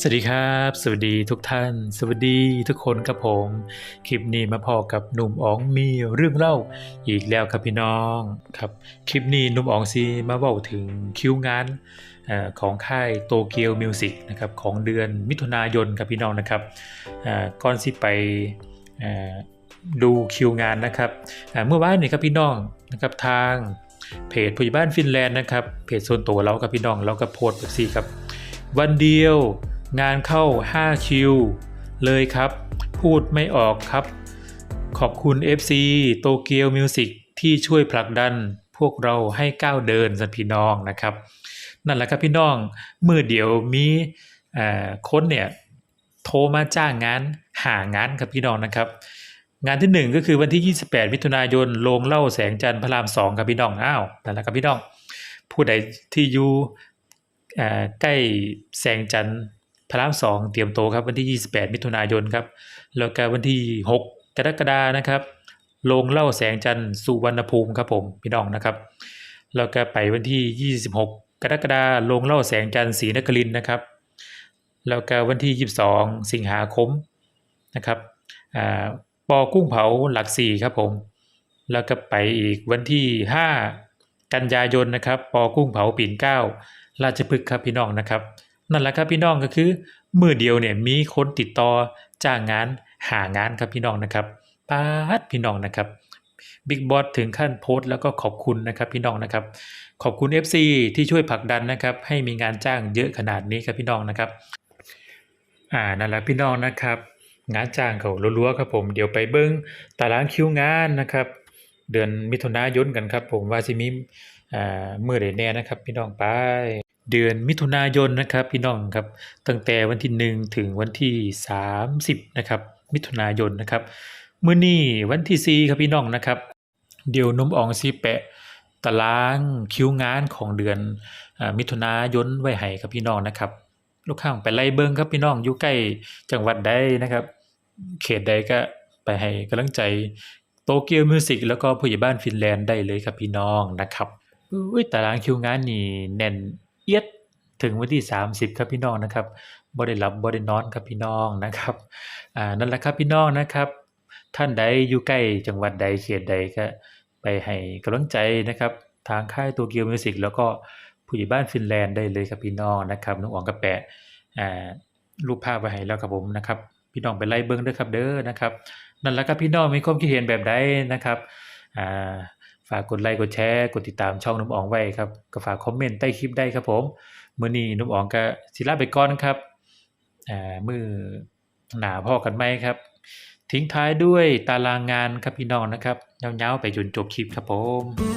สวัสดีครับ สวัสดีทุกท่าน สวัสดีทุกคนครับผม คลิปนี้มาพอกับหนุ่มอ๋องมีเรื่องเล่าอีกแล้วครับพี่น้องครับ คลิปนี้หนุ่มอ๋องซีมาเว้าถึงคิวงานของค่ายโตเกียวมิวสิกนะครับของเดือนมิถุนายนครับพี่น้องนะครับก่อนสิไปดูคิวงานนะครับเมื่อวานนี้ครับพี่น้องนะครับทางเพจผู้ใหญ่บ้านฟินแลนด์นะครับเพจส่วนตัวเราครับพี่น้องเราก็โพสต์แบบซี่ครับวันเดียว งานเข้า 5 คิว เลยครับ พูดไม่ออกครับ ขอบคุณ FC โตเกียวมิวสิกที่ช่วยผลักดันพวกเราให้ก้าวเดินสันพี่น้องนะครับ นั่นแหละครับพี่น้องเมื่อเดี๋ยวมีคนเนี่ยโทรมาจ้างงานหางานครับพี่น้องนะครับ งานที่หนึ่งก็คือวันที่ 28 มิถุนายนโรงเล่าแสงจันทร์พระรามสองครับพี่น้องอ้าวนั่นแหละครับพี่น้องผู้ใดที่อยู่ใกล้แสงจันทร์ พระรามสองเตรียมโตครับวันที่ 28 มิถุนายนครับแล้วก็วันที่ 6 กรกฎานะครับโรงเล่าแสงจันทร์สุวรรณภูมิครับผมพี่น้องนะครับแล้วก็ไปวันที่ 26 กรกฎาโรงเล่าแสงจันทร์ศรีนครินนะครับแล้วก็วันที่ 22 สิงหาคมนะครับอ่าปอกุ้งเผาหลักสี่ครับผมแล้วก็ไปอีกวันที่ 5 กันยายนนะครับปอกุ้งเผาปิ่นเก้าราชพฤกษ์ครับพี่น้องนะครับ นั่นแหละครับพี่น้องก็คือมือเดียวเนี่ยมีคนติดต่อจ้างงานหางานครับพี่น้องนะครับปาดพี่น้องนะครับบิ๊กบอสถึงขั้นโพสต์แล้วก็ขอบคุณนะครับพี่น้องนะครับ ขอบคุณ FC ที่ช่วยผลักดันนะครับ ให้มีงานจ้างเยอะขนาดนี้ครับพี่น้องนะครับ อ่านั่นแหละพี่น้องนะครับ งานจ้างเขารัวๆครับผมเดี๋ยวไปเบิ้งตารางคิวงานนะครับ เดือนมิถุนายนกันครับ ผมว่าสิมีอ่ามื้อใดแน่นะครับ พี่น้องไป เดือนมิถุนายนนะครับพี่น้องครับตั้งแต่วันที่ 1 ถึงวันที่ 30นะครับมิถุนายนนะครับมื้อนี้วันที่4ครับพี่น้องนะครับ เดี๋ยวนมอองสิแปะตารางคิวงานของเดือนอมิถุนายนไว้ให้ครับพี่น้องนะครับ ลูกค้าไปไล่เบิ่งครับพี่น้องอยู่ใกล้จังหวัดใดนะครับ เขตใดก็ไปให้กำลังใจโตเกียวมิวสิกแล้วก็ผู้ใหญ่บ้านฟินแลนด์ได้เลยครับพี่น้องนะครับอุ้ยตารางคิวงานนี่แน่น เอียดถึงวันที่ 30 ครับพี่น้องนะครับบ่ได้หลับบ่ได้นอนครับพี่น้องนะครับอ่านั่นแหละครับพี่น้องนะครับ ท่านใดอยู่ใกล้จังหวัดใดเขตใดก็ไปให้กำลังใจนะครับ ทางค่ายโตเกียวมิวสิกแล้วก็ผู้ใหญ่บ้านฟินแลนด์ได้เลยครับพี่น้องนะครับน้องอ๋องกระแปะอ่ารูปภาพไว้ให้แล้วครับผมนะครับ พี่น้องไปไล่เบิ่งเด้อครับเด้อนะครับ นั่นแหละครับพี่น้องมีความคิดเห็นแบบใดนะครับอ่า ฝากกดไลค์กดแชร์กดติดตามช่องนุ่มอ๋องไว้ครับก็ฝากคอมเมนต์ใต้คลิปได้ครับผมมื้อนี้นุ่มอ๋องก็สิลาไปก่อนครับอ่ามื้อหนาพ่อกันไหมครับ ทิ้งท้ายด้วยตารางงานครับพี่น้องนะครับยาวๆไปจนจบคลิปครับผม